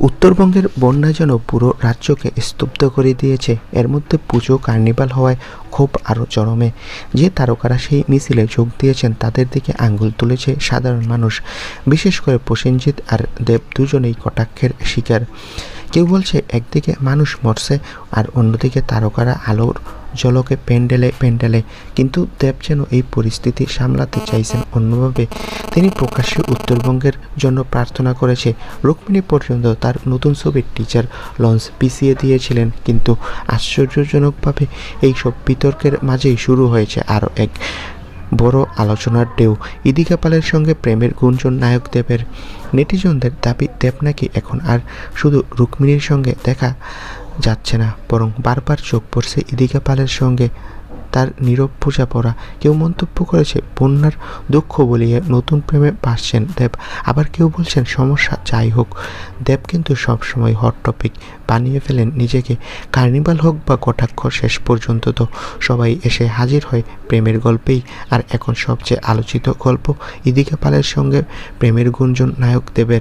উত্তরবঙ্গের বন্যা যেন পুরো রাজ্যকে স্তব্ধ করে দিয়েছে। এর মধ্যে পুজো, কার্নিভাল হওয়ায় ক্ষোভ আরও চরমে। যে তারকারা সেই মিছিলে যোগ দিয়েছেন, তাদের দিকে আঙ্গুল তুলেছে সাধারণ মানুষ। বিশেষ করে প্রসেনজিৎ আর দেব দুজনেই কটাক্ষের শিকার। কেউ বলছে, একদিকে মানুষ মরছে আর অন্যদিকে তারকারা আলোর জলকে প্যান্ডেলে প্যান্ডেলে কিন্তু দেব যেন এই পরিস্থিতি সামলাতে চাইছেন অন্যভাবে। তিনি প্রকাশ্যে উত্তরবঙ্গের জন্য প্রার্থনা করেছে। রুক্মিণী পর্যন্ত তার নতুন ছবির টিচার লঞ্চ পিছিয়ে দিয়েছিলেন। কিন্তু আশ্চর্যজনকভাবে এই সব বিতর্কের মাঝেই শুরু হয়েছে আরও এক বড় আলোচনার ঢেউ। ইদিকা পালের সঙ্গে প্রেমের গুঞ্জন নায়ক দেবের। নেটিজনদের দাবি, দেব নাকি এখন আর শুধু রুক্মিণীর সঙ্গে দেখা যাচ্ছে না, বরং বারবার চোখ পড়ছে ইদিকা পালের সঙ্গে তার নীরব পূজা পড়া। কেউ মন্তব্য করেছে, বন্যার দুঃখ বলিয়ে নতুন প্রেমে বাসছেন দেব। আবার কেউ বলছেন, সমস্যা যাই হোক, দেব কিন্তু সবসময় হট টপিক বানিয়ে ফেলেন নিজেকে। কার্নিভাল হোক বা কটাক্ষ, শেষ পর্যন্ত তো সবাই এসে হাজির হয় প্রেমের গল্পেই। আর এখন সবচেয়ে আলোচিত গল্প ইদিকা পালের সঙ্গে প্রেমের গুঞ্জন নায়ক দেবের।